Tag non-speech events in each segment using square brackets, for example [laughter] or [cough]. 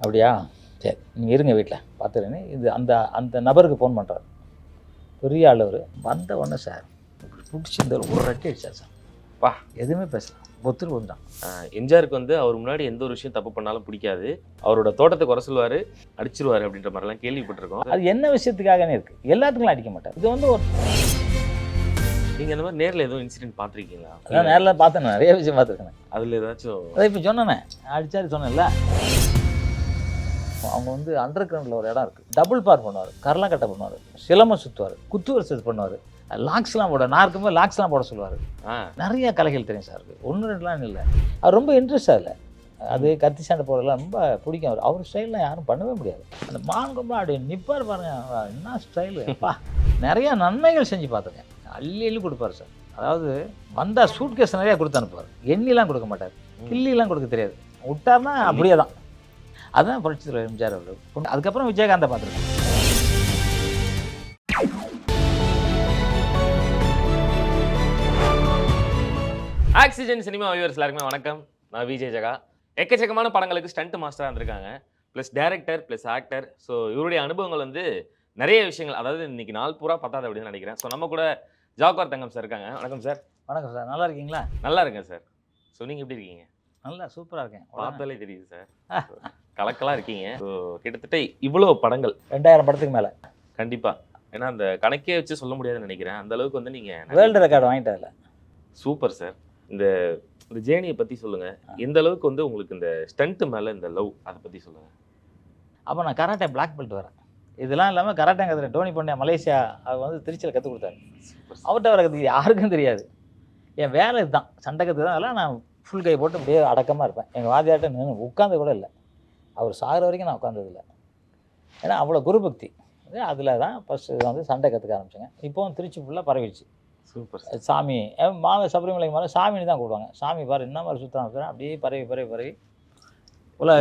அப்படியா? சரி நீங்கள் இருங்க வீட்டில் பார்த்துருங்க இது அந்த அந்த நபருக்கு ஃபோன் பண்ணுறாரு பெரிய ஆள் அவர். வந்த உடனே சார் இப்படி பிடிச்சிருந்த ஒரு ரெட்டி அடிச்சார் சார். பா. எதுவுமே பேசல. பொத்துரு வந்துட்டான் ஆஹ் எம்ஜிஆருக்கு வந்து அவர் முன்னாடி எந்த ஒரு விஷயம் தப்பு பண்ணாலும் பிடிக்காது. அவரோட தோட்டத்தை குறை சொல்லுவாரு அடிச்சிருவாரு அப்படின்ற மாதிரிலாம் கேள்விப்பட்டிருக்கோம். அது என்ன விஷயத்துக்காகனே இருக்குது எல்லாத்துக்கும் அடிக்க மாட்டார். இது வந்து ஒரு நீங்க அந்த மாதிரி நேர்ல எதுவும் இன்சிடென்ட் பார்த்திருக்கீங்களா? அதான் நேரில் பார்த்தேன் நான் நிறைய விஷயம் பார்த்துருக்கேன். அதுல ஏதாச்சும் அதை இப்போ சொன்னேனே அடிச்சாரு சொன்னேன்ல. அவங்க வந்து அண்டர் கிரவுண்டில் ஒரு இடம் இருக்குது டபுள் பார் பண்ணுவார். கரலக்கட்டை பண்ணுவார். சிலம்பம் சுற்றுவார் குத்து வருஷத்து பண்ணுவார். லாக்ஸ்லாம் போட நான் இருக்கும்போது லாக்ஸ்லாம் போட சொல்லுவார். நிறைய கலைகள் தெரியும் சார் ஒன்று ரெண்டுலாம் இல்லை. அவர் ரொம்ப இன்ட்ரெஸ்ட் அதில் அது கத்தி சண்டை போடலாம் ரொம்ப பிடிக்கும் அவர். அவர் ஸ்டைல்லாம் யாரும் பண்ணவே முடியாது. அந்த மான்கொம்பா அப்படி நிப்பார் பாருங்க. என்ன ஸ்டைலு அப்பா நிறைய நன்மைகள் செஞ்சு பார்த்துருக்கேன். அள்ளி அள்ளி கொடுப்பாரு சார் அதாவது வந்தால் சூட் கேஸ் நிறையா கொடுத்து அனுப்புவார். எண்ணிலாம் கொடுக்க மாட்டார். கிள்ளிலாம் கொடுக்க தெரியாது. விட்டார்னா அப்படியே தான். அதுதான் புரட்சி தலைவர் எம்ஜிஆர் அவர் அதுக்கப்புறம் விஜயகாந்தை பார்த்துருக்கேன் ஆக்சிஜன் சினிமா வியூவர்ஸ் எல்லாருக்குமே வணக்கம். நான் விஜய் ஜெகா. எக்கச்சக்கமான படங்களுக்கு ஸ்டண்ட் மாஸ்டராக இருந்திருக்காங்க. Plus director plus actor so இவருடைய அனுபவங்கள் வந்து நிறைய விஷயங்கள். அதாவது இன்னைக்கு நாள் பூரா பத்தாது அப்படின்னு நினைக்கிறேன். ஸோ நம்ம கூட ஜாக்வார் தங்கம் சார் இருக்காங்க. வணக்கம் சார் வணக்கம் சார் நல்லா இருக்கீங்களா? நல்லா இருக்கேன் சார் ஸோ நீங்கள் எப்படி இருக்கீங்க? நல்லா சூப்பராக இருக்கேன். பார்த்தாலே தெரியுது சார் [laughs] கலக்கலாக இருக்கீங்க. கிட்டத்தட்ட இவ்வளோ படங்கள். ரெண்டாயிரம் படத்துக்கு மேலே. கண்டிப்பாக ஏன்னா அந்த கணக்கே வச்சு சொல்ல முடியாதுன்னு நினைக்கிறேன். அந்த அளவுக்கு வந்து நீங்கள் வேர்ல்டு ரெக்கார்டு வாங்கிட்டு அதில். Super sir. இந்த இந்த ஜேர்னியை பற்றி சொல்லுங்கள் எந்த அளவுக்கு வந்து உங்களுக்கு இந்த ஸ்டண்ட் மேலே இந்த லவ் அதை பற்றி சொல்லுங்கள் அப்போ நான் கராட்டே பிளாக் பெல்ட் வரேன் இதெல்லாம் இல்லாமல் கராட்டே கற்றுறேன் டோனி பாண்டியா மலேசியா அவர் வந்து திருச்சியில் கற்றுக் கொடுத்தாரு. அவர்கிட்ட வர கற்றுக்கு யாருக்கும் தெரியாது. என் வேலை இதுதான். சண்டை கற்று தான் அதெல்லாம் நான் ஃபுல் கை போட்டு அப்படியே அடக்கமாக இருப்பேன். எங்கள் வாத்தியார்ட்ட நின்று உட்காந்து கூட இல்லை. அவர் சாகிற வரைக்கும் நான் உட்காந்ததில்லை ஏன்னா அவ்வளோ குருபக்தி. அதில் தான் ஃபஸ்ட்டு வந்து சண்டை கற்றுக்க ஆரம்பிச்சேங்க. இப்போவும் திருச்சி ஃபுல்லாக பரவிடுச்சு. சூப்பர். சாமி மாலை சபரிமலைக்கு மேலே சாமின்னு தான் கூப்பிடுவாங்க. சாமி பாரு என்ன மாதிரி சுற்றுறாங்க அப்படியே பரவி பரவி பரவி. உள்ள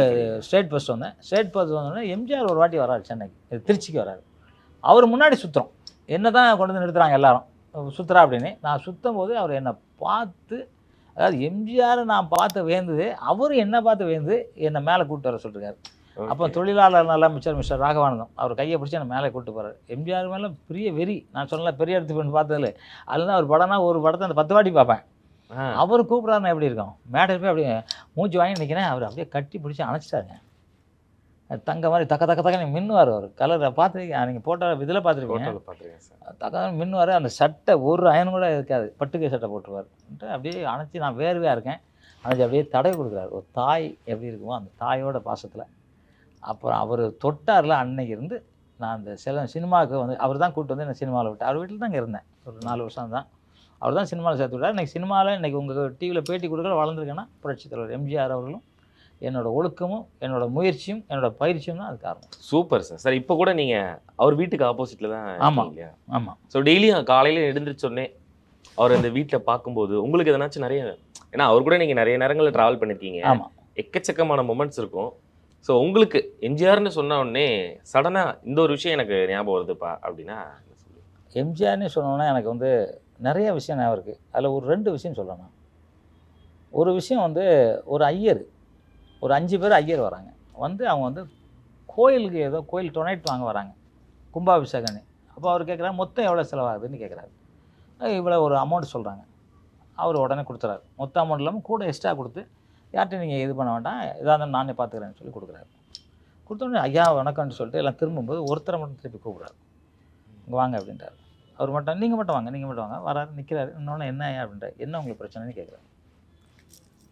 ஸ்டேட் ஃபஸ்ட் வந்தேன். ஸ்டேட் ஃபஸ்ட் வந்தோடனே எம்ஜிஆர் ஒரு வாட்டி வராரு சென்னைக்கு. திருச்சிக்கு வராரு. அவர் முன்னாடி சுற்றுறோம் என்ன தான் கொண்டு வந்து நிறுத்துறாங்க எல்லாரும். சுற்றுறா அப்படின்னு. நான் சுற்றும் போது அவர் என்னை பார்த்து அதாவது எம்ஜிஆர் நான் பார்த்து வேந்தது அவர் என்னை பார்த்து வேந்து என்னை மேலே கூப்பிட்டு வர சொல்லிருக்காரு. அப்போ தொழிலாளர் நல்ல மிஸ்டர் மிஸ்டர் ராகவானந்தம் அவர் கையை பிடிச்சி என்னை மேலே கூப்பிட்டு போகிறார் எம்ஜிஆர் மேலே பெரிய வெறி நான் சொன்னல பெரிய இடத்து பெண் பார்த்ததில்ல அதில் தான் ஒரு படம்னா ஒரு படத்தை அந்த பத்து வாட்டி பார்ப்பேன். அவர் கூப்பிட்றாருன்னா எப்படி இருக்கும்? மேடை போய் அப்படியே மூச்சு வாங்கி நிற்கிறேன் அவர் அப்படியே கட்டி பிடிச்சி அணைச்சிட்டாருங்க. தங்க மாதிரி தக்க தக்க தக்க மின்னுவார் அவர். கலரை பார்த்து நீங்கள் போட்ட இதில் ஃபோட்டோவில் பார்த்துருக்கேன் தக்க மின்னுவார். அந்த சட்டை ஒரு அயன் கூட இருக்காது. பட்டுக்கை சட்டை போட்டுருவார். அப்படியே அணைச்சி நான் வேர்வையாக இருக்கேன். அணைச்சி அப்படியே தடவை கொடுக்குறாரு. ஒரு தாய் எப்படி இருக்குமோ அந்த தாயோட பாசத்தில். அப்புறம் அவர் தொட்டார்ல அன்னைக்கு இருந்து நான் அந்த சில சினிமாவுக்கு வந்து அவர் தான் கூப்பிட்டு வந்து என்ன சினிமாவில் விட்டு அவர் வீட்டில் தான் இங்கே இருந்தேன். ஒரு நாலு வருஷம் தான். அவர் தான் சினிமாவில் சேர்த்து விட்டார். இன்றைக்கி சினிமாவில் இன்றைக்கி உங்கள் டிவியில் பேட்டி கொடுக்கற வளர்ந்துருக்கேன்னா புரட்சித் தலைவர் எம்ஜிஆர் அவர்களும் என்னோட ஒழுக்கமும் என்னோட முயற்சியும் என்னோட பயிற்சியும் தான் அது காரணம். Super sir. சார் இப்போ கூட நீங்கள் அவர் வீட்டுக்கு ஆப்போசிட்டில் தான் ஆமா. இருக்கீங்க இல்லையா? ஆமாம் ஸோ டெய்லியும் காலையில் எழுந்திரிச்சோடனே அவர் அந்த வீட்டில் பார்க்கும்போது உங்களுக்கு எதனாச்சும் நிறைய ஏன்னா அவர் கூட நீங்கள் நிறைய நேரங்களில் ட்ராவல் பண்ணியிருக்கீங்க ஆமாம் எக்கச்சக்கமான மொமெண்ட்ஸ் இருக்கும். ஸோ உங்களுக்கு எம்ஜிஆர்னு சொன்ன உடனே சடனாக இந்த ஒரு விஷயம் எனக்கு ஞாபகம் வருதுப்பா அப்படின்னா? எம்ஜிஆர்னு சொன்னோன்னா எனக்கு வந்து நிறைய விஷயம் ஞாபகம் இருக்குது அதில் ஒரு ரெண்டு விஷயம் சொல்லணும். ஒரு விஷயம் வந்து ஒரு ஐயர். ஒரு அஞ்சு பேர் ஐயர் வராங்க. வந்து அவங்க வந்து கோயிலுக்கு ஏதோ கோயில் டொனேட் வாங்க வராங்க. கும்பாபிஷேகன்னு அப்போ அவர் கேட்குறாரு மொத்தம் எவ்வளோ செலவாகுதுன்னு கேட்குறாரு. இவ்வளோ ஒரு அமௌண்ட் சொல்கிறாங்க அவர் உடனே கொடுத்துறாரு. மொத்த அமௌண்ட் இல்லாமல் கூட எக்ஸ்ட்ரா கொடுத்து யார்கிட்ட நீங்கள் இது பண்ண வேண்டாம். இதாக இருந்தாலும் நானே பார்த்துக்கிறேன்னு சொல்லி கொடுக்குறாரு. கொடுத்தோடனே ஐயா வணக்கம்னு சொல்லிட்டு எல்லாம் திரும்பும்போது ஒருத்தரை மட்டும் திருப்பி கூப்பிட்றாரு. இங்கே வாங்க அப்படின்றாரு. அவர் மட்டும் நீங்கள் மட்டும் வாங்க நீங்கள் மட்டும் வாங்க. வராரு நிற்கிறாரு இன்னொன்று என்ன ஐயா? அப்படின்றார். என்ன உங்களுக்கு பிரச்சனைன்னு கேட்குறாரு.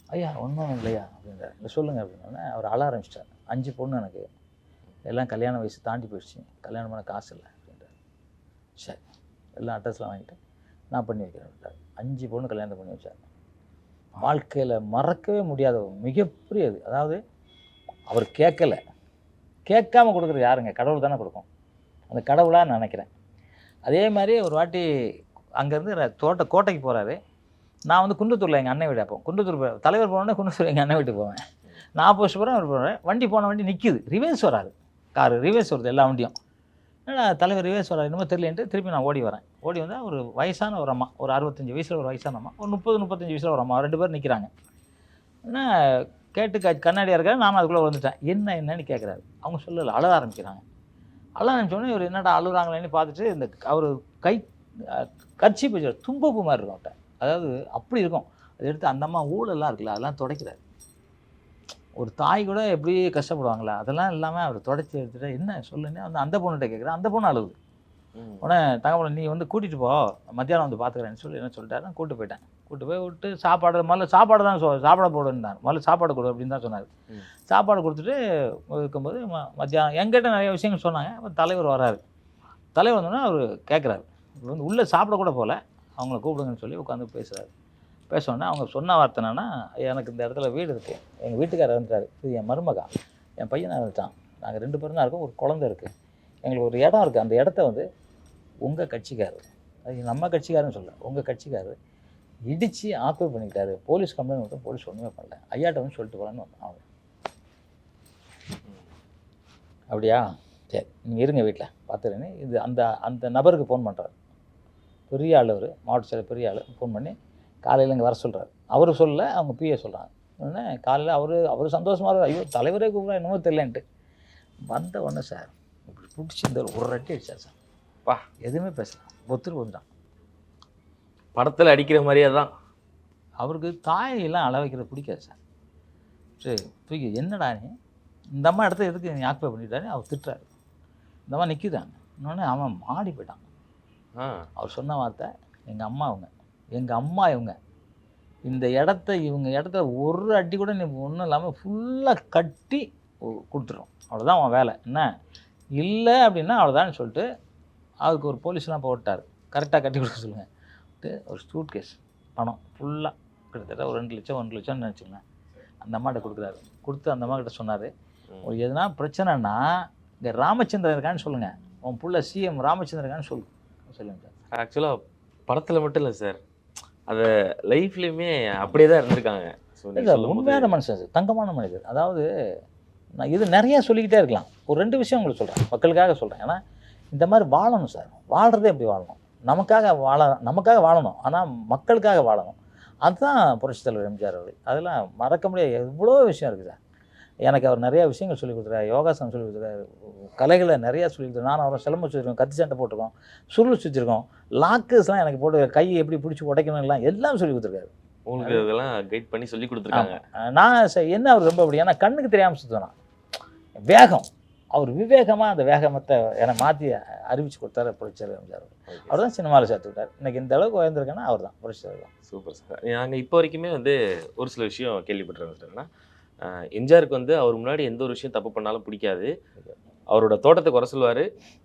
ஐயா ஒன்றும் இல்லையா அப்படின்றார். இல்லை சொல்லுங்கள் அப்படின்னோடனே அவர் அழ ஆரம்பிச்சிட்டார். அஞ்சு பொண்ணு எனக்கு. எல்லாம் கல்யாண வயசு தாண்டி போயிடுச்சு. கல்யாணம் பண்ண காசு இல்லை அப்படின்றார். சரி எல்லாம் அட்ரஸ்லாம் வாங்கிட்டு நான் பண்ணி வைக்கிறேன் அப்படின்றார். அஞ்சு பொண்ணு கல்யாணம் பண்ணி வச்சார். வாழ்க்கையில் மறக்கவே முடியாத ஒரு மிகப்பெரிய இது. அதாவது அவர் கேட்கலை. கேட்காம கொடுக்குறது யாருங்க? கடவுள் தானே கொடுக்கும். அந்த கடவுளாக நினைக்கிறேன். அதே மாதிரி ஒரு வாட்டி அங்கேருந்து தோட்ட கோட்டைக்கு போகிறாரு நான் வந்து குன்றத்தூரில் எங்கள் அண்ணன் வீடு அப்போ குன்றத்தூர் தலைவர் போனோடனே குன்றத்தூர் எங்கள் அண்ணன் வீட்டுக்கு போவேன். நான் போஸ்ட் போகிறேன் அவர் போகிறேன் வண்டி போன வண்டி நிற்கிது ரிவேஸ் வராது. காரு ரிவேஸ் வருது எல்லா வண்டியும். என்னடா தலைவர் ரிவேஸ் வராது என்னமோ தெரியலன்ட்டு திருப்பி நான் ஓடி வரேன். ஓடி வந்தால் ஒரு வயசான ஒரு அம்மா ஒரு அறுபத்தஞ்சு வயசில் ஒரு வயசான அம்மா ஒரு முப்பது முப்பத்தஞ்சு வயசில் ஒரு அம்மா ரெண்டு பேர் நிற்கிறாங்க என்ன கேட்டு க கண்ணாடியாக இருக்காரு நானும் அதுக்குள்ளே வந்துட்டேன் என்ன என்னன்னு கேட்குறாரு அவங்க சொல்லலை. அழ ஆரம்பிக்கிறாங்க. அழ ஆரம்பிச்சோடனே இவர் என்னடா அழுகுறாங்களேன்னு பார்த்துட்டு இந்த அவர் கை கட்சி போச்சு தும்பப்பு மாதிரி இருக்கும் அவட்ட அதாவது அப்படி இருக்கும். அதை எடுத்து அந்த அம்மா ஊழல்லாம் இருக்குல்ல அதெல்லாம் துடைக்கிறாரு. ஒரு தாய் கூட எப்படி கஷ்டப்படுவாங்களா? அதெல்லாம் இல்லாமல் அவர் தொடச்சி எடுத்துட்டு என்ன சொல்லுன்னு? அந்த அந்த பொண்ணுகிட்ட கேட்குறேன் அந்த பொண்ணு அழுகுது ம். உடனே தகவலை நீ வந்து கூட்டிகிட்டு போ. மத்தியானம் வந்து பார்த்துக்கிறேன்னு சொல்லி என்ன சொல்லிட்டாரு? நான் கூட்டு போயிட்டேன். கூட்டு போய் விட்டு சாப்பாடு முதல்ல சாப்பாடு தான் சொ சாப்பாடு போடுன்னார். முதல்ல சாப்பாடு கொடு அப்படின்னு தான் சொன்னார். சாப்பாடு கொடுத்துட்டு இருக்கும்போது ம- மத்தியானம் என்கிட்ட நிறைய விஷயங்கள் சொன்னாங்க. அப்ப தலைவர் வராரு. தலைவர் வந்தோடனே அவர் கேட்குறாரு. இவர் வந்து உள்ளே சாப்பிட கூட போகல அவங்கள கூப்பிடுங்கன்னு சொல்லி உட்காந்து பேசுகிறாரு பேசோடனே அவங்க சொன்ன வார்த்தை என்னன்னா எனக்கு இந்த இடத்துல வீடு இருக்குது எங்கள் வீட்டுக்காரர் இருந்துட்டார் இது என் மருமகா. என் பையனாக இருந்துட்டான் நாங்கள் ரெண்டு பேரும் தான் இருக்கோம். ஒரு குழந்தை இருக்குது எங்களுக்கு ஒரு இடம் இருக்குது அந்த இடத்த வந்து உங்கள் கட்சிக்காரர். அது நம்ம கட்சிக்காரன்னு சொல்ல உங்கள் கட்சிக்காரர் இடித்து ஆக்குபை பண்ணிக்கிட்டாரு. போலீஸ் கம்ப்ளைண்ட் மட்டும் போலீஸ் ஒன்றுமே பண்ணல. ஐயாட்ட வந்து சொல்லிட்டு போகலான்னு அவன் அப்படியா? சரி. நீங்கள் இருங்க வீட்டில் பார்த்துருன்னு இது அந்த அந்த நபருக்கு ஃபோன் பண்ணுறாரு பெரிய ஆள் அவர். மாவட்ட செயலர் பெரிய ஆள். ஃபோன் பண்ணி காலையில் இங்கே வர சொல்கிறார் அவர் சொல்லல அவங்க பிஏ சொல்கிறாங்க உடனே காலையில் அவர் அவர் சந்தோஷமாக ஐயோ தலைவரே கூப்பிட்றா என்னமோ தெரியலன்ட்டு. வந்த உடனே சார் இப்படி பிடிச்சி இந்த ஒரு ரெட்டி அடிச்சார் சார் பா. எதுவுமே பேசலாம் ஒத்துரு வந்துட்டான் படத்துல அடிக்கிற மாதிரியே தான் அவருக்கு தாயெல்லாம் அள வைக்கிறது பிடிக்காது சார் சரி தூக்கி என்னடா நீ? இந்த அம்மா இடத்த எதுக்கு ஆக்குப்பை பண்ணிட்டாரு? அவர் திட்டுறாரு. இந்த அம்மா நிற்கிதாங்க இன்னொன்னே அவன் மாடி போயிட்டான். அவர் சொன்ன வார்த்தை எங்கள் அம்மா இவங்க. எங்கள் அம்மா இவங்க. இந்த இடத்த இவங்க இடத்த ஒரு அடி கூட நீ ஒன்றும் இல்லாமல் ஃபுல்லாக கட்டி கொடுத்துரும். அவ்வளோதான் அவன் வேலை. என்ன? இல்லை அப்படின்னா அவ்வளோதான் சொல்லிட்டு அதுக்கு ஒரு போலீஸ்லாம் போட்டார். கரெக்டாக கட்டி கொடுக்க சொல்லுங்கள் ஒரு சூட் கேஸ் பணம் ஃபுல்லாக கிட்டத்தட்ட ஒரு ரெண்டு லட்சம் ஒன்று லட்சம்னு நினச்சிங்களேன் அந்த அம்மாட்ட கொடுக்குறாரு. கொடுத்து அந்த அம்மா கிட்ட சொன்னார். ஒரு எதுனா பிரச்சனைனா இங்கே ராமச்சந்திரன் இருக்கான்னு சொல்லுங்கள் உன் புள்ள சிஎம் ராமச்சந்திரன் இருக்கான்னு சொல்லு. சொல்லுங்க சார். ஆக்சுவலா படத்துல மட்டும் இல்லை சார். அத லைஃப்லயுமே அப்படியே தான் இருந்திருக்காங்க. உண்மையான மனுஷன் சார். தங்கமான மனிதர். அதாவது நான் இது நிறைய சொல்லிக்கிட்டே இருக்கலாம். ஒரு ரெண்டு விஷயம் உங்களுக்கு சொல்கிறேன் மக்களுக்காக சொல்கிறேன் ஏன்னா இந்த மாதிரி வாழணும் சார். வாழ்கிறதே எப்படி வாழணும். நமக்காக வாழ நமக்காக வாழணும். ஆனால் மக்களுக்காக வாழணும். அதுதான் புரட்சித் தலைவர் எம்ஜிஆர் அவர்கள். அதெல்லாம் மறக்க முடியாது எவ்வளோ விஷயம் இருக்குது சார். எனக்கு அவர் நிறைய விஷயங்கள் சொல்லி கொடுத்துருக்காரு. யோகாசனம் சொல்லி கொடுத்துருக்காரு. கலைகளை நிறையா சொல்லி கொடுத்துருக்காரு. நானும் அவரை சிலம்பு சுற்றிருக்கோம் கத்தி சண்டை போட்டிருக்கோம் சுருள் சுற்றிருக்கோம் லாக்கர்ஸ்லாம் எனக்கு போட்டு கையை எப்படி பிடிச்சி உடைக்கணும்லாம் எல்லாம் சொல்லி கொடுத்துருக்காரு. உங்களுக்கு இதெல்லாம் கைட் பண்ணி சொல்லி கொடுத்துருக்காங்க. நான் என்ன அவர் ரொம்ப அப்படி? ஏன்னா கண்ணுக்கு தெரியாமல் சுற்றுனா வேகம். அவர் விவேகமாக அந்த வேகமத்தை என்னை மாற்றி அறிவிச்சு கொடுத்தாரு புரட்சியர் எம்ஜிஆர் அவர் தான் சினிமாவில் சேர்த்து விட்டார். இன்னைக்கு இந்த அளவுக்கு உயர்ந்திருக்கேன்னா அவர் தான் புரட்சியர் தான். சூப்பர் சார் நாங்கள் இப்போ வரைக்குமே வந்து ஒரு சில விஷயம் கேள்விப்பட்டிருக்கோம் சார் என்னன்னா ஆஹ் எம்ஜிஆருக்கு வந்து அவர் முன்னாடி எந்த ஒரு விஷயம் தப்பு பண்ணாலும் பிடிக்காது. அவரோட தோட்டத்தை குறை சொல்லுவாரு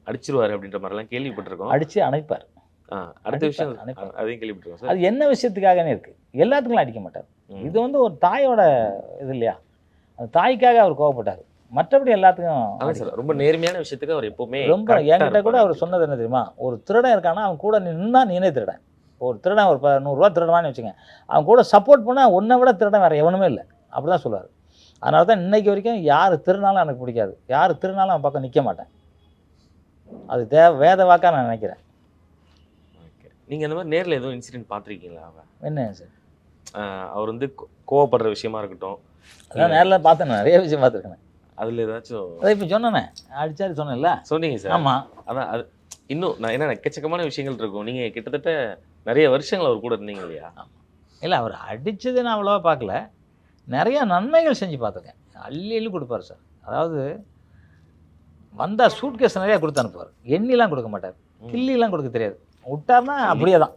அடிச்சிருவாரு அப்படின்ற மாதிரிலாம் கேள்விப்பட்டிருக்கோம். அடித்து அணைப்பார். அடுத்த விஷயம் அதையும் கேள்விப்பட்டிருக்கோம் அது என்ன விஷயத்துக்காகன்னு இருக்குது எல்லாத்துக்கும் அடிக்க மாட்டார். இது வந்து ஒரு தாயோட இது இல்லையா? அந்த தாய்க்காக அவர் கோவப்பட்டார். மற்றபடி எல்லாத்துக்கும் சார் ரொம்ப நேர்மையான விஷயத்துக்கு அவர் எப்பவுமே ரொம்ப என்கிட்ட கூட. அவர் சொன்னது என்ன தெரியுமா? ஒரு திருடன் இருக்கானா அவன் கூட நின்னா நீனே திருடன். ஒரு திருடன் ஒரு நூறுரூவா திருடவான்னு வச்சுங்க அவன் கூட சப்போர்ட் பண்ணால் உன்னை விட திருடன் வேறு எவனுமே இல்லை. அப்படி தான் சொல்லுவார். அதனால தான் இன்னைக்கு வரைக்கும் யார் திருநாளும் எனக்கு பிடிக்காது. யார் திருநாளும் அவன் பக்கம் நிற்க மாட்டேன். அது தே வேத வாக்காக நான் நினைக்கிறேன். Okay. நீங்க இந்த மாதிரி நேர்ல எதுவும் இன்சிடென்ட் பார்த்திருக்கீங்களா? அவ என்ன சார் அவர் வந்து கோவப்படுற விஷயமா இருக்கட்டும். அதான் நேரில் பார்த்தேன் நிறைய விஷயம் பார்த்துருக்கேன். அதுல ஏதாச்சும் அதான் இப்போ சொன்னேனே. அடிச்சாரு சொன்னேன்ல. சொன்னீங்க சார். ஆமாம் அதான் அது இன்னும் நான் என்ன எக்கச்சக்கமான விஷயங்கள் இருக்கும். நீங்க கிட்டத்தட்ட நிறைய வருஷங்கள் அவர் கூட இருந்தீங்க இல்லையா? இல்லை அவர் அடித்தது நான் அவ்வளோவா பார்க்கல. நிறைய நன்மைகள் செஞ்சு பார்த்துருக்கேன். அள்ளி அள்ளி கொடுப்பார் சார். அதாவது வந்தால் சூட் கேஸ் நிறையா கொடுத்து அனுப்புவார். எண்ணிலாம் கொடுக்க மாட்டார். கிள்ளிலாம் கொடுக்க தெரியாது. விட்டார்னா அப்படியே தான்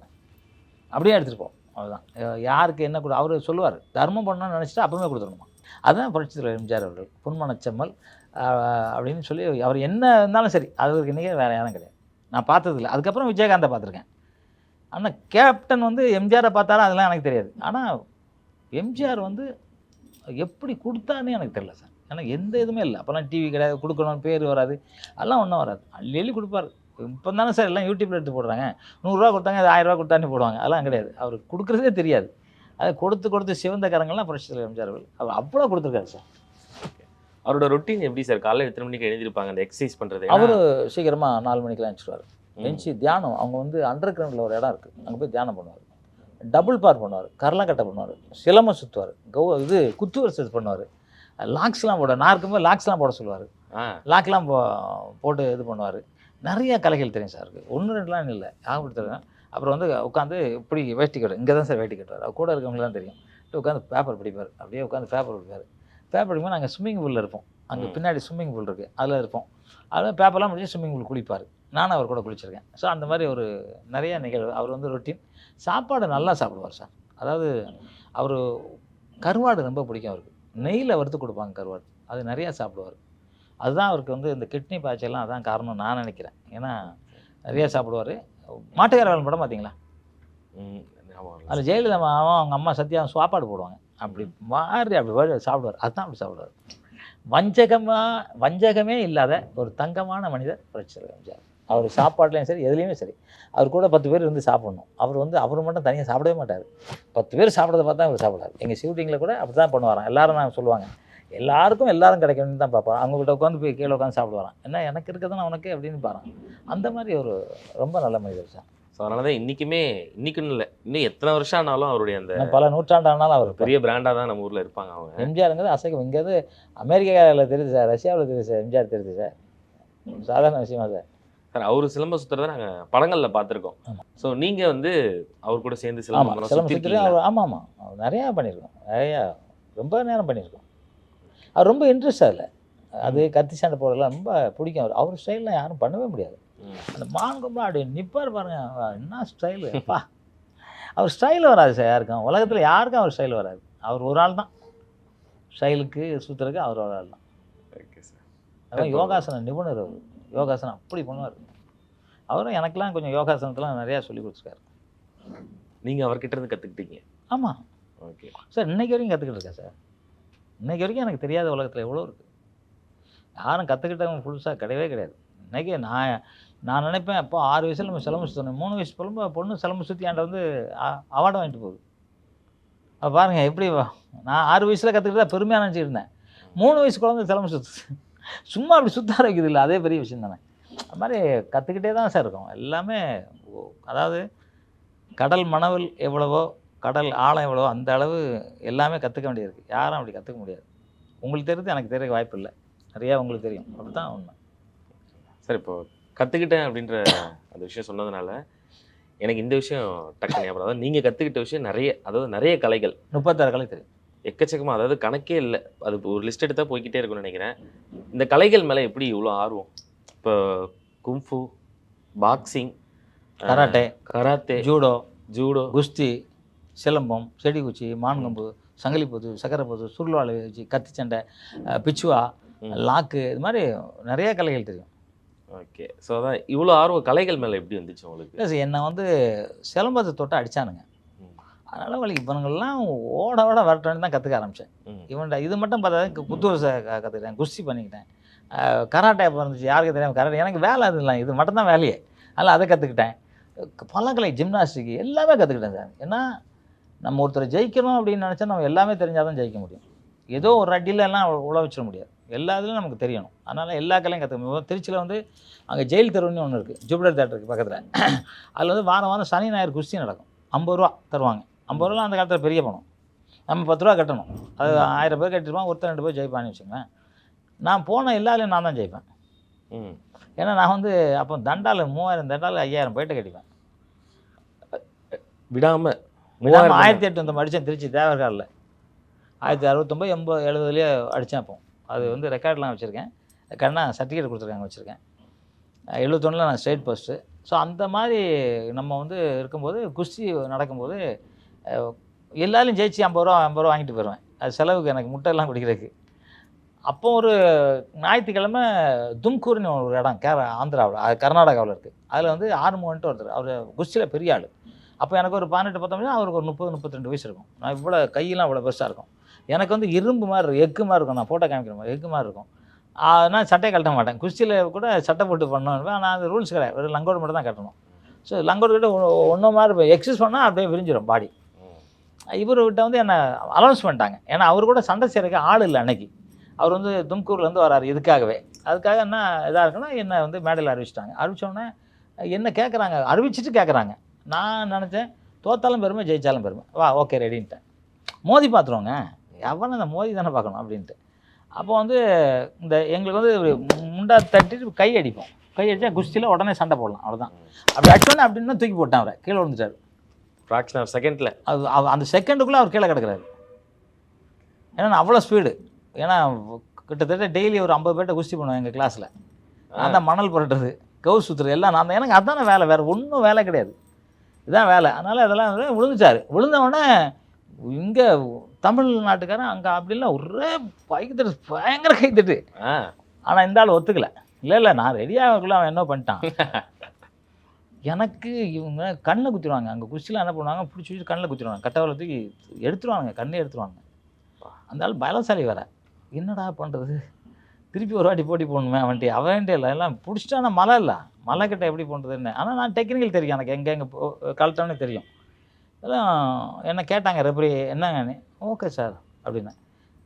அப்படியே எடுத்துகிட்டு போவோம். அவ்வளோதான் யாருக்கு என்ன கொடு அவர் சொல்லுவார். தர்மம் பண்ணணும்னு நினச்சிட்டு அப்பவுமே கொடுத்துடணுமா? அதுதான் புரட்சித் தலைவர் எம்ஜிஆர் அவர்கள். பொன்மனச்செம்மல் அப்படின்னு சொல்லி அவர் என்ன இருந்தாலும் சரி அவருக்கு இன்றைக்கே வேறு யாரும் கிடையாது. நான் பார்த்ததில்ல. அதுக்கப்புறம் விஜயகாந்தை பார்த்துருக்கேன். ஆனால் கேப்டன் வந்து எம்ஜிஆரை பார்த்தாலும் அதெல்லாம் எனக்கு தெரியாது. ஆனால் எம்ஜிஆர் வந்து எப்படி கொடுத்தாருன்னு எனக்கு தெரியல சார். எனக்கு எந்த இதுவுமே இல்லை. அப்போல்லாம் டிவி கிடையாது கொடுக்கணும் பேர் வராது. அதெல்லாம் ஒன்றும் வராது. அள்ளி அள்ளி கொடுப்பாரு. இப்போ தானே சார் எல்லாம் யூடியூப்ல எடுத்து போடுறாங்க. நூறுரூவா கொடுத்தாங்க அது ஆயிரரூவா கொடுத்தானே போடுவாங்க. அதெல்லாம் கிடையாது. அவர் கொடுக்குறதே தெரியாது. அதை கொடுத்து கொடுத்து சிவந்த கரங்கள்லாம் புரட்சி எம்ஜிஆர் அவர் அவ்வளோ கொடுத்துருக்காரு சார். அவரோட ரொட்டீன் எப்படி சார்? காலைல எத்தனை மணிக்கு எழுந்திருப்பாங்க? அந்த எக்ஸசைஸ் பண்றது. அவர் சீக்கிரமாக நாலு மணிக்கெலாம் ம். எழுந்துச்சி தியானம். அவங்க வந்து அண்டர் கிரவுண்டில் ஒரு இடம் இருக்குது அங்கே போய் தியானம் பண்ணுவார். டபுள் பார் பண்ணுவார் கரலக்கட்டை பண்ணுவார் சிலம்பம் சுற்றுவார் கௌ இது குத்து வருஷத்து பண்ணுவார். லாக்ஸ்லாம் போட நான் இருக்கும்போது லாக்ஸ்லாம் போட சொல்லுவார். லாக்லாம் போ போட்டு இது பண்ணுவார். நிறைய கலைகள் தெரியும் சார் இருக்குது ஒன்று ரெண்டுலாம் இல்லை. ஞாபகப்படுத்துறேன். அப்புறம் வந்து உட்காந்து இப்படி வேட்டி கட்டு இங்கே தான் சார் வேட்டி கட்டுவார். அவர் கூட இருக்கவங்களுக்கு தெரியும். உட்காந்து பேப்பர் படிப்பார். அப்படியே உட்காந்து பேப்பர் படிப்பார். பேப்பர் படிக்கும்போது நாங்கள் ஸ்விம்மிங் பூலில் இருப்போம். அங்கே. பின்னாடி ஸ்விம்மிங் பூல் இருக்குது அதில் இருப்போம். அதில் பேப்பர்லாம் முடிச்சு ஸ்விம்மிங் பூல் குளிப்பார். நானும் அவர் கூட குளிச்சிருக்கேன். ஸோ அந்த மாதிரி ஒரு நிறைய நிகழ்வு. அவர் வந்து ரொட்டீன் சாப்பாடு நல்லா சாப்பிடுவார் சார். அதாவது அவர் கருவாடு ரொம்ப பிடிக்கும் அவருக்கு. நெய்யில் வறுத்து கொடுப்பாங்க கருவாடு. அது நிறையா சாப்பிடுவார். அதுதான் அவருக்கு வந்து இந்த கிட்னி பாய்ச்சல்லாம் அதான் காரணம் நான் நினைக்கிறேன். ஏன்னா நிறையா சாப்பிடுவார். மாட்டுக்கார வேலை படம் பார்த்தீங்களா. அதில் ஜெயலலிதா அம்மாவும் அவங்க அம்மா சத்யா சாப்பாடு போடுவாங்க. அப்படி மாறி அப்படி சாப்பிடுவார். அதுதான் அப்படி சாப்பிடுவார். வஞ்சகமாக வஞ்சகமே இல்லாத ஒரு தங்கமான மனிதர் புரட்சித்தலைவர் எம்ஜிஆர். அவர் சாப்பாட்லேயும் சரி எதுலேயுமே சரி. அவர் கூட பத்து பேர் இருந்து சாப்பிடணும். அவர் வந்து அவர் மட்டும் தனியாக சாப்பிடவே மாட்டார். பத்து பேர் சாப்பிட்றத பார்த்தா அவர் சாப்பிடாரு எங்கள் ஷூட்டிங்கில் கூட அப்படி தான் பண்ணுவாராம். எல்லாரும் நான் சொல்லுவாங்க. எல்லாருக்கும் எல்லாரும் கிடைக்கணும்னு தான் பார்ப்பான் அவங்ககிட்ட உட்காந்து போய் கீழே உட்காந்து சாப்பிடுவாராம். என்ன எனக்கு இருக்கிறதுனா உனக்கு அப்படின்னு பாறான் அந்த மாதிரி ஒரு ரொம்ப நல்ல மனிதர் சார். ஸோ அதனால தான் இன்றைக்குமே இன்றைக்குன்னு இல்லை. இன்னும் எத்தனை வருஷம் ஆனாலும் அவருடைய அந்த பல நூற்றாண்டானாலும் அவர் பெரிய பிராண்டாக தான் நம்ம ஊரில் இருப்பாங்க அவங்க. எம்ஜிஆருங்கிறது அசைக்கும் இங்கேருந்து அமெரிக்காவில் தெரியுது சார் ரஷ்யாவில் தெரியுது சார் எம்ஜிஆர் தெரியுது சார். சாதாரண விஷயமா சார். சார் அவர் சிலம்ப சுத்துறதை நாங்கள் படங்களில் பார்த்துருக்கோம். ஸோ நீங்கள் வந்து அவர் கூட சேர்ந்து சிலம்பம் சிலம்பம் அவர் ஆமாம் ஆமாம் அவர் நிறையா பண்ணியிருக்கோம் நிறையா ரொம்ப நேரம் பண்ணியிருக்கோம் அவர் ரொம்ப இன்ட்ரெஸ்ட் அதில். அது கத்தி சண்டை போடலாம் ரொம்ப பிடிக்கும் அவர். அவர் ஸ்டைல்லாம் யாரும் பண்ணவே முடியாது. அந்த மான் கொம்பு அப்படி நிப்பார் பாருங்க. என்ன ஸ்டைலு அப்பா அவர் ஸ்டைல் வராது சார் யாருக்கும். உலகத்தில் யாருக்கும் அவர் ஸ்டைல் வராது. அவர் ஒரு ஆள் தான். ஸ்டைலுக்கு சுற்றுறதுக்கு அவர் ஒரு ஆள் தான். Okay sir. யோகாசன நிபுணர் அவர். யோகாசனம் அப்படி பண்ணுவார். அவரும் எனக்கெல்லாம் கொஞ்சம் யோகாசனத்தெலாம் நிறையா சொல்லி கொடுத்துருக்காரு. நீங்கள் அவர்கிட்ட இருந்து கற்றுக்கிட்டீங்க ஆமாம் ஓகே. சார் இன்னைக்கு வரைக்கும் கற்றுக்கிட்டு இருக்கேன் சார். இன்னைக்கு வரைக்கும் எனக்கு தெரியாத உலகத்தில் எவ்வளோ இருக்குது யாரும் கற்றுக்கிட்டவங்க ஃபுல்ஸாக கிடையவே கிடையாது. இன்னைக்கு நான் நான் நினைப்பேன் அப்போ ஆறு வயசில் நம்ம சிலம்பு சுற்றணும் மூணு வயசு பொழுது பொண்ணு சிலம்பு சுற்றி ஆண்ட வந்து அவார்டு வாங்கிட்டு போகுது. அப்போ பாருங்கள் எப்படி நான் ஆறு வயசில் கற்றுக்கிட்டா பெருமையாக நினச்சிட்டு இருந்தேன். மூணு வயசு குழந்தை சிலம்பு சுற்று சும்மா அப்படி சுத்த வைக்குது இல்லை. அதே பெரிய விஷயம் தானே. அது மாதிரி கற்றுக்கிட்டே தான் சார் இருக்கும். எல்லாமே அதாவது கடல் மணவல் எவ்வளவோ கடல் ஆழம் எவ்வளவோ அந்த அளவு எல்லாமே கற்றுக்க வேண்டியிருக்கு. யாரும் அப்படி கற்றுக்க முடியாது. உங்களுக்கு தெரிஞ்சு எனக்கு தெரிய வாய்ப்பு இல்லை. நிறையா உங்களுக்கு தெரியும். அப்படி தான் உண்மை. சார் இப்போ கற்றுக்கிட்டேன் அப்படின்ற அந்த விஷயம் சொன்னதுனால எனக்கு இந்த விஷயம் டக்கு ஞாபகம் அதாவது நீங்கள் கற்றுக்கிட்ட விஷயம் நிறைய அதாவது நிறைய கலைகள். முப்பத்தாறு கலை தெரியும். எக்கச்சக்கமாக அதாவது கணக்கே இல்லை. அது ஒரு லிஸ்ட் எடுத்தால் போய்க்கிட்டே இருக்கும்னு நினைக்கிறேன். இந்த கலைகள் மேலே எப்படி இவ்வளோ ஆர்வம்? இப்போ kung fu boxing karate karate judo judo. குஸ்தி சிலம்பம் செடிகுச்சி மான்கம்பு சங்கிலிப்பொது சக்கரைப்பொது சுருள்வாள் வச்சு கத்தி சண்டை பிச்சுவா. லாக்கு இது மாதிரி நிறைய கலைகள் தெரியும். ஓகே. ஸோ அதான் இவ்வளோ ஆர்வம் கலைகள் மேலே எப்படி வந்துச்சு உங்களுக்கு? என்னை வந்து சிலம்பத்தை தொட்டு அடிச்சானுங்க. ம். அதனால் வழி இவனுங்கள்லாம் ஓட ஓட வரட்டோன்னு தான் கற்றுக்க ஆரம்பித்தேன். இவன்ட இது மட்டும் பார்த்தா குத்தூர் கற்றுக்கிட்டேன் குஸ்தி பண்ணிக்கிட்டேன். கராட்டே இருந்துச்சு யாருக்கு தெரியாமல் கராட்டே. எனக்கு வேலை அது இல்லை இது மட்டும்தான் வேலையே. அதனால் அதை கற்றுக்கிட்டேன் பழக்கலை ஜிம்னாஸ்டிக் எல்லாமே கற்றுக்கிட்டேன் சார். ஏன்னா நம்ம ஒருத்தரை ஜெயிக்கணும் அப்படின்னு நினச்சா நம்ம எல்லாமே தெரிஞ்சால் தான் ஜெயிக்க முடியும். ஏதோ ஒரு அடியில எல்லாம் உழ வச்சிட முடியாது. எல்லா இதுலையும் நமக்கு தெரியணும். அதனால் எல்லா கலையும் கற்றுக்க திருச்சியில் வந்து அங்கே ஜெயில் தெருவுன்னு ஒன்று இருக்குது ஜூபிலர் தேட்டருக்கு பக்கத்தில். அதில் வந்து வாரம் வாரம் சனி ஞாயிறு குஸ்தி நடக்கும். ஐம்பது ரூபா தருவாங்க. ஐம்பது ரூபா அந்த காலத்தில் பெரிய பணம். நம்ம பத்து ரூபா கட்டணும். அது ஆயிரம் பேர் கட்டிருப்பான் ஒருத்தர் ரெண்டு பேர் ஜெயிப்பான்னு வச்சுங்களேன் நான் போன எல்லாரையும் நான் தான் ஜெயிப்பேன். ம். ஏன்னா நான் வந்து அப்போ தண்டால் மூவாயிரம் தண்டால் ஐயாயிரம் போயிட்டு கட்டிப்பேன். விடாமல் விடாமல் ஆயிரத்தி எட்நூறு அடித்தேன் திருச்சி தேவர்காலில். ஆயிரத்தி அறுபத்தொம்பது எண்பது எழுபதுலேயே அடித்தேன் அப்போ. அது வந்து ரெக்கார்ட்லாம் வச்சுருக்கேன். கண்ணா சர்டிஃபிகேட் கொடுத்துருக்காங்க வச்சுருக்கேன். எழுபத்தொன்னில் நான் ஸ்டேட் ஃபஸ்ட்டு ஸோ அந்த மாதிரி நம்ம வந்து இருக்கும்போது குஸ்தி நடக்கும்போது எல்லாரும் ஜெயிச்சு ஐம்பது ரூபா ஐம்பது ரூபா வாங்கிட்டு போயிடுவேன் அது செலவுக்கு எனக்கு முட்டையெல்லாம் குடிக்கிறதுக்கு. அப்போ ஒரு ஞாயிற்றுக்கிழமை தும்கூர்னு ஒரு இடம் கேர ஆந்திராவில் அது கர்நாடகாவில் இருக்குது அதில் வந்து ஆறுமுகன்ட்டு ஒருத்தர் அவர் குஸ்தியில் பெரிய ஆள். அப்போ எனக்கு ஒரு பதினெட்டு பத்தொம்பதுனா அவருக்கு ஒரு முப்பது முப்பத்திரெண்டு வயசு இருக்கும். நான் இவ்வளோ கையெல்லாம் இவ்வளோ பெருசாக இருக்கும். எனக்கு வந்து இரும்பு மாதிரி இருக்கும் எக்கு மாதிரி இருக்கும். நான் ஃபோட்டோ காமிக்கிற மாதிரி எக்கு மாதிரி இருக்கும். நான் சட்டை கட்ட மாட்டேன். குஸ்தியில் கூட சட்டை போட்டு பண்ணணும் ஆனால் அந்த ரூல்ஸ் கிடையாது. ஒரு லங்கோடு மட்டும் தான் கட்டணும். ஸோ லங்கோடு கிட்ட ஒன்று மாதிரி இருக்கும் எக்ஸசைஸ் பண்ணால் அப்படியே விரிஞ்சிடும் பாடி இவர்கிட்ட வந்து என்னை அலௌன்ஸ் பண்ணிட்டாங்க. ஏன்னா அவர் கூட சண்டை செய்கிறதுக்கு ஆள் இல்லை அன்னைக்கு. அவர் வந்து தும்கூர்லேருந்து வராரு இதுக்காகவே. அதுக்காக என்ன இதாக இருக்குன்னா என்னை வந்து மேடையில் அறிவிச்சிட்டாங்க. அறிவிச்சோடனே என்ன கேட்குறாங்க அறிவிச்சிட்டு கேட்குறாங்க நான் நினச்சேன் தோத்தாலும் பெருமை ஜெயித்தாலும் பெருமை. வா ஓகே ரெடின்ட்டேன் மோதி பார்த்துருவோங்க எவ்வளோ இந்த மோதி தானே பார்க்கணும் அப்படின்ட்டு. அப்போ வந்து இந்த எங்களுக்கு வந்து முண்டா தட்டிட்டு கை அடிப்போம். கை அடித்தா குஸ்தியில் உடனே சண்டை போடலாம். அவ்வளோதான் அப்படி அடிச்சோன்னே அப்படின்னா தூக்கி போட்டான் அவரை. கீழே விழுந்துட்டார். ஃப்ராக்ஷன் ஆஃப் செகண்ட்ல அது அவ- அந்த செகண்டுக்குள்ளே அவர் கீழே கிடக்குறாரு. ஏன்னா அவ்வளோ ஸ்பீடு ஏன்னா கிட்டத்தட்ட டெய்லி ஒரு ஐம்பது பேர்ட்ட குஸ்தி பண்ணுவேன் எங்கள் கிளாஸில் நான் தான் மணல் புரட்டுறது கவு சுற்றுறது எல்லாம் நான் தான். எனக்கு அதானே வேலை வேறு ஒன்றும் வேலை கிடையாது. இதுதான் வேலை. அதனால் அதெல்லாம் விழுந்துச்சார் விழுந்த உடனே இங்கே தமிழ்நாட்டுக்காரன் அங்கே அப்படிலாம் ஒரே கைத்தட்டு பயங்கர கைத்தட்டு. ஆனால் இந்த ஆள் ஒத்துக்கல. இல்லை இல்லை நான் ரெடியாகக்குள்ள அவன் என்ன பண்ணிட்டான்? [laughs] எனக்கு இவங்க கண்ணை குத்திடுவாங்க. அங்கே குச்சிலாம் என்ன பண்ணுவாங்க? பிடிச்சி பிடிச்சி கண்ணில் குத்திடுவாங்க. கட்டவரை தூக்கி எடுத்துருவாங்க. கண்ணே எடுத்துருவாங்க. அந்த ஆள் பலசாலி வேற. என்னடா பண்ணுறது திருப்பி ஒரு வாட்டி போட்டி போடணுமே அவன்ட்டு அவன்ட்டே இல்லை. எல்லாம் பிடிச்சிட்டானா மலை இல்லை? மலை கிட்ட எப்படி பண்ணுறதுன்னு ஆனால் நான் டெக்னிக்கல் தெரியும். எனக்கு எங்கே எங்கே கழட்டோன்னு தெரியும். எல்லாம் என்ன கேட்டாங்க ரெப்ரி என்னங்கன்னு ஓகே சார் அப்படின்னேன்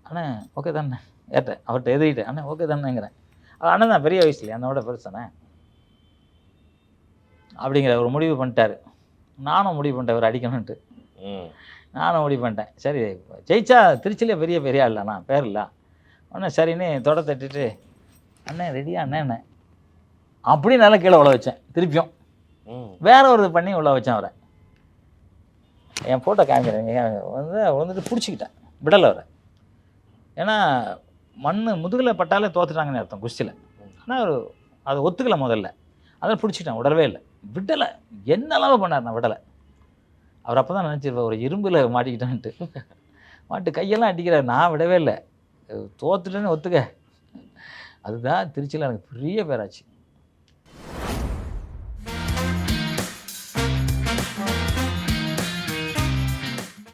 அண்ணே ஓகே தானே. ஏட்டேன் அவர்கிட்ட எதிரிட்டேன். அண்ணே ஓகே தானேங்கிறேன். அண்ணன் தான் பெரிய வயசுல என்னோட பெருசானே. அப்படிங்கிற ஒரு முடிவு பண்ணிட்டாரு. நானும் முடிவு பண்ணிட்டேன் இவர் அடிக்கணுன்ட்டு ம். நானும் முடிவு பண்ணிட்டேன். சரி ஜெயிச்சா திருச்சியிலே பெரிய பெரிய ஆள் நான் பேர் இல்லை. உடனே சரின்னு தொட தட்டிட்டு அண்ணே ரெடியா அண்ணே அண்ணே. அப்படி நல்லா கீழே உள்ள வச்சேன் திருப்பியும். வேற ஒரு இது பண்ணி உள்ள வச்சேன் அவரை. என் ஃபோட்டோ காமிக்கிறேன் வந்து வந்துட்டு பிடிச்சிக்கிட்டேன் விடலை அவரை. ஏன்னா மண் முதுகில் பட்டாலே தோத்துட்டாங்கன்னு அர்த்தம் குஸ்தியில். ஆனால் அவர் அதை ஒத்துக்கல முதல்ல. அதை பிடிச்சிட்டேன் விடவே இல்லை. விடலை. என்ன அளவு பண்ணார்? நான் விடலை. அவர் அப்போ தான் நினச்சிருப்பேன் ஒரு இரும்பில் மாட்டிக்கிட்டான்ட்டு. மாட்டு கையெல்லாம் அடிக்கிறார். நான் விடவே இல்லை. தோத்துட்டேன்னு ஒத்துக்க. அதுதான் திருச்சியில் எனக்கு பெரிய பேராச்சு.